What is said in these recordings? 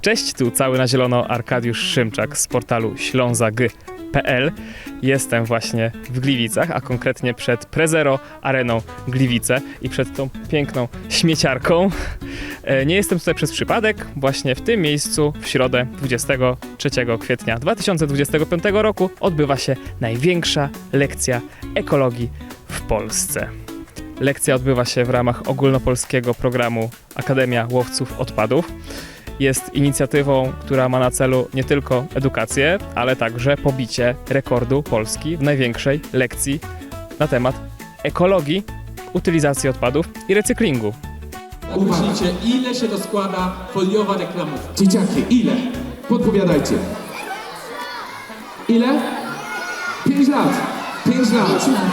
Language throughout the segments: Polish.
Cześć, tu cały na zielono Arkadiusz Szymczak z portalu ślązag.pl. Jestem właśnie w Gliwicach, a konkretnie przed Prezero Areną Gliwice i przed tą piękną śmieciarką. E, Nie jestem tutaj przez przypadek. Właśnie w tym miejscu w środę 23 kwietnia 2025 roku odbywa się największa lekcja ekologii w Polsce. Lekcja odbywa się w ramach ogólnopolskiego programu Akademia Łowców Odpadów. Jest inicjatywą, która ma na celu nie tylko edukację, ale także pobicie rekordu Polski w największej lekcji na temat ekologii, utylizacji odpadów i recyklingu. Myślicie, ile się to składa foliowa reklamówka? Dzieciaki, ile? Podpowiadajcie. Ile? Pięć lat. Pięć lat. Pięć lat.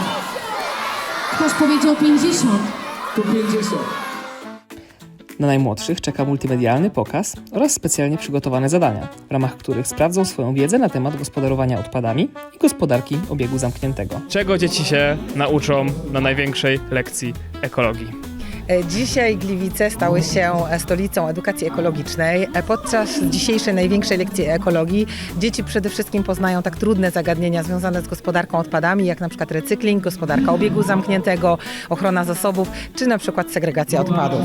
Ktoś powiedział 50. To pięćdziesiąt. Na najmłodszych czeka multimedialny pokaz oraz specjalnie przygotowane zadania, w ramach których sprawdzą swoją wiedzę na temat gospodarowania odpadami i gospodarki obiegu zamkniętego. Czego dzieci się nauczą na największej lekcji ekologii? Dzisiaj Gliwice stały się e, stolicą edukacji ekologicznej. E, Podczas dzisiejszej największej lekcji ekologii dzieci przede wszystkim poznają tak trudne zagadnienia związane z gospodarką odpadami, jak na przykład recykling, gospodarka obiegu zamkniętego, ochrona zasobów, czy na przykład segregacja odpadów.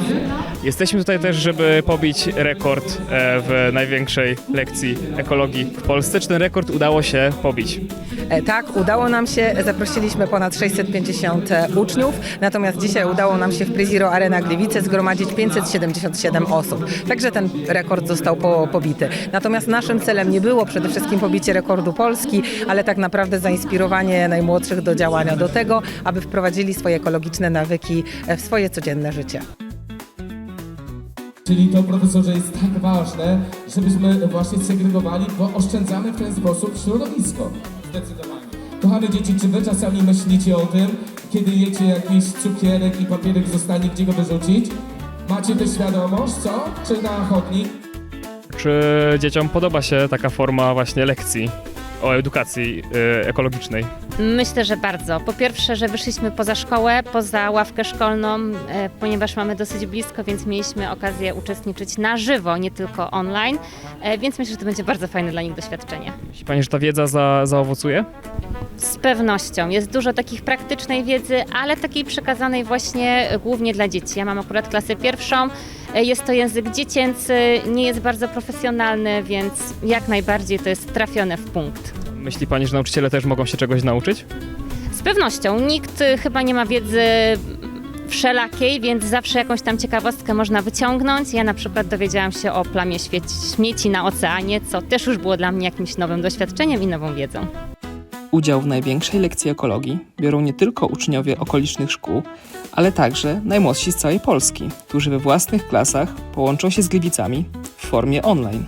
Jesteśmy tutaj też, żeby pobić rekord e, w największej lekcji ekologii w Polsce. Czy ten rekord udało się pobić? Tak, udało nam się, zaprosiliśmy ponad 650 uczniów, natomiast dzisiaj udało nam się w Preziro Arena Gliwice zgromadzić 577 osób. Także ten rekord został po, pobity. Natomiast naszym celem nie było przede wszystkim pobicie rekordu Polski, ale tak naprawdę zainspirowanie najmłodszych do działania, do tego, aby wprowadzili swoje ekologiczne nawyki e, w swoje codzienne życie. Czyli to, profesorze, jest tak ważne, żebyśmy właśnie segregowali, bo oszczędzamy w ten sposób środowisko. Zdecydowanie. Kochane dzieci, czy wy czasami myślicie o tym, kiedy jecie jakiś cukierek i papierek zostanie, gdzie go wyrzucić? Macie tę świadomość, co? Czy na chodnik? Czy dzieciom podoba się taka forma właśnie lekcji o edukacji e, ekologicznej? Myślę, że bardzo. Po pierwsze, że wyszliśmy poza szkołę, poza ławkę szkolną, e, ponieważ mamy dosyć blisko, więc mieliśmy okazję uczestniczyć na żywo, nie tylko online, e, więc myślę, że to będzie bardzo fajne dla nich doświadczenie. Myśli Pani, że ta wiedza za, zaowocuje? Z pewnością. Jest dużo takich praktycznej wiedzy, ale takiej przekazanej właśnie e, głównie dla dzieci. Ja mam akurat klasę pierwszą. Jest to język dziecięcy, nie jest bardzo profesjonalny, więc jak najbardziej to jest trafione w punkt. Myśli Pani, że nauczyciele też mogą się czegoś nauczyć? Z pewnością. Nikt y, chyba nie ma wiedzy wszelakiej, więc zawsze jakąś tam ciekawostkę można wyciągnąć. Ja na przykład dowiedziałam się o plamie śmieci, śmieci na oceanie, co też już było dla mnie jakimś nowym doświadczeniem i nową wiedzą. Udział w największej lekcji ekologii biorą nie tylko uczniowie okolicznych szkół, ale także najmłodsi z całej Polski, którzy we własnych klasach połączą się z Gliwicami w formie online.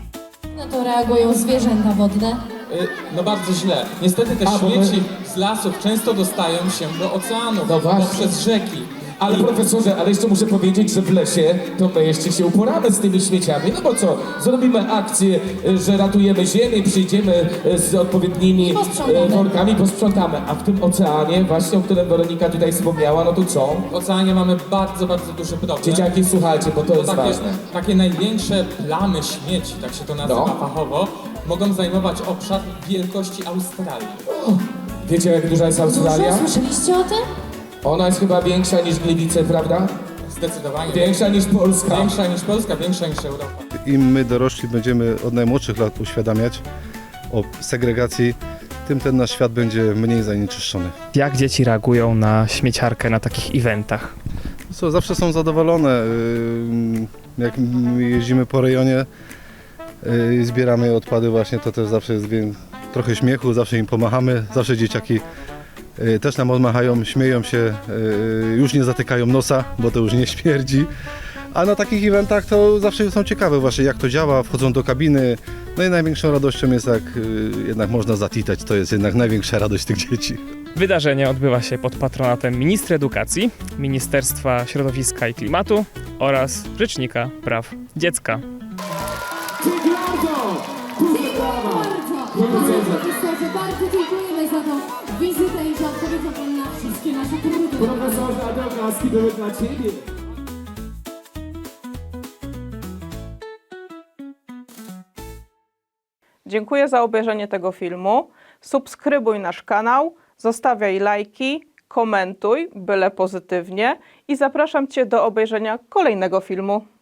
Na to reagują zwierzęta wodne. Y, No bardzo źle. Niestety te A, bo śmieci my- z lasów często dostają się do oceanów, No właśnie. poprzez rzeki. Ale profesorze, ale jeszcze muszę powiedzieć, że w lesie to my jeszcze się uporamy z tymi śmieciami. No bo co, zrobimy akcję, y, że ratujemy ziemię, przyjdziemy y, z odpowiednimi posprzątamy. y, workami, posprzątamy. A w tym oceanie, właśnie o którym Weronika tutaj wspomniała, no to co? w oceanie mamy bardzo, bardzo duży problem. Dzieciaki, słuchajcie, bo to jest takie, ważne. takie największe plamy śmieci, tak się to nazywa No. fachowo, mogą zajmować obszar wielkości Australii. Wiecie, jak duża jest Australia? Dużo, słyszeliście o tym? Ona jest chyba większa niż Gliwice, prawda? Zdecydowanie. Większa niż Polska. Większa niż Polska, większa niż Europa. Im my dorośli będziemy od najmłodszych lat uświadamiać o segregacji, tym ten nasz świat będzie mniej zanieczyszczony. Jak dzieci reagują na śmieciarkę na takich eventach? Co, zawsze są zadowolone. Jak jeździmy po rejonie i zbieramy odpady właśnie, to też zawsze jest trochę śmiechu, zawsze im pomachamy, zawsze dzieciaki też nam odmachają, śmieją się, yy, już nie zatykają nosa, bo to już nie śmierdzi. A na takich eventach to zawsze są ciekawe właśnie jak to działa, wchodzą do kabiny. No i największą radością jest jak yy, jednak można zatitać, to jest jednak największa radość tych dzieci. Wydarzenie odbywa się pod patronatem ministra edukacji, Ministerstwa Środowiska i Klimatu oraz Rzecznika Praw Dziecka. Dzięki bardzo! Brawa! Bardzo. Panie profesorze, bardzo dziękujemy za tą wizytę wszystkie nasze trudne Profesorze, a te oklaski były dla Ciebie. Dziękuję za obejrzenie tego filmu. Subskrybuj nasz kanał, zostawiaj lajki, komentuj, byle pozytywnie i zapraszam Cię do obejrzenia kolejnego filmu.